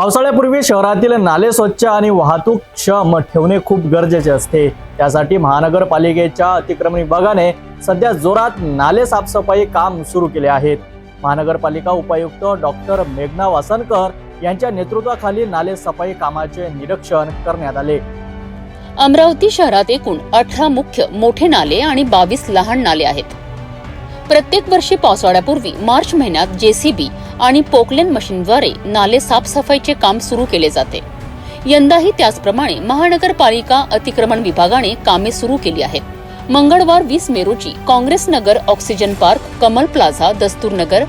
पावसाळ्यापूर्वी शहरातील नाले स्वच्छ आणि वाहतूक क्षम ठेवणे खूप गरजेचे असते. त्यासाठी महानगरपालिकेच्या अतिक्रमण विभागाने सध्या जोरात नाले साफसफाई काम सुरू केले आहेत. महानगरपालिका उपायुक्त डॉक्टर मेघना वासनकर यांच्या नेतृत्वाखाली नाले सफाई कामाचे निरीक्षण करण्यात आले. अमरावती शहरात एकूण अठरा मुख्य मोठे नाले आणि बावीस लहान नाले आहेत. प्रत्येक वर्षी पावसाळ्यापूर्वी मार्च महिन्यात जेसीबी आणि पोकलेन मशीनद्वारे नाले साफसफाईचे काम सुरू केले जाते. यंदाही त्याचप्रमाणे महानगरपालिका अतिक्रमण विभागाने कामे सुरू केली आहेत. मंगळवार वीस मे रोजी Congress Nagar oxygen park Kamal plaza Dastur Nagar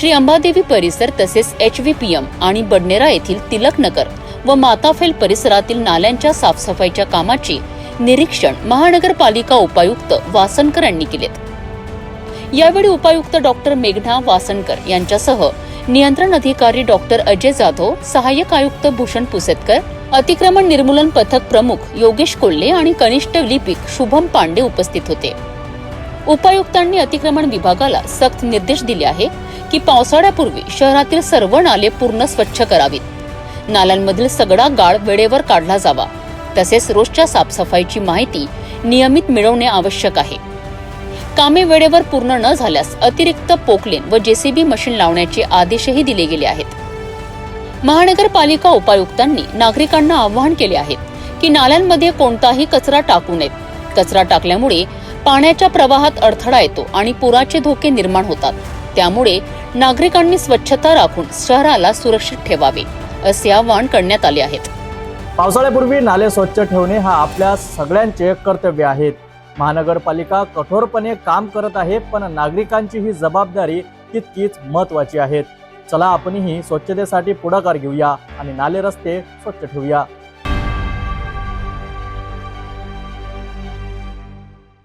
Shri Ambadevi परिसर तसेच एच व्ही पी एम आणि बडनेरा येथील तिलक नगर व माताफेल परिसरातील नाल्यांच्या साफसफाईच्या कामाचे निरीक्षण महानगरपालिका उपायुक्त वासनकर यांनी केलेत. यावेळी उपायुक्त डॉक्टर मेघना वासनकर यांच्यासह नियंत्रण अधिकारी डॉक्टर अजय जाधव सहाय्यक आयुक्त भूषण पुसेतकर अतिक्रमण निर्मूलन पथक प्रमुख योगेश कोल्हे आणि कनिष्ठ लिपिक शुभम पांडे उपस्थित होते. उपायुक्तांनी अतिक्रमण विभागाला सक्त निर्देश दिले आहे की पावसाळ्यापूर्वी शहरातील सर्व नाले पूर्ण स्वच्छ करावीत. नाल्यांमधील सगळा गाळ वेळेवर काढला जावा. तसेच रोजच्या साफसफाईची माहिती नियमित मिळवणे आवश्यक आहे. कामे वेळेवर पूर्ण न झाल्यास अतिरिक्त पोकलेन व जेसीबी मशीन लावण्याचे आदेशही दिले गेले आहेत. महानगरपालिका उपायुक्तांनी नागरिकांना आवाहन केले आहे की नाल्यांमध्ये कोणताही कचरा टाकू नयेत कचरा टाकल्यामुळे पाण्याच्या प्रवाहात अडथळा येतो आणि पुराचे धोके निर्माण होतात. त्यामुळे नागरिकांनी स्वच्छता राखून शहराला सुरक्षित ठेवावे असे आवाहन करण्यात आले आहेत पावसाळ्यापूर्वी नाले स्वच्छ ठेवणे हा आपल्या सगळ्यांचे कर्तव्य आहेत महानगरपालिका कठोरपणे काम करत आहे पण नागरिकांची ही जबाबदारी तितकीच महत्वाची आहे. चला आपणही स्वच्छतेसाठी पुढाकार घेऊया आणि नाले रस्ते स्वच्छ ठेवूया.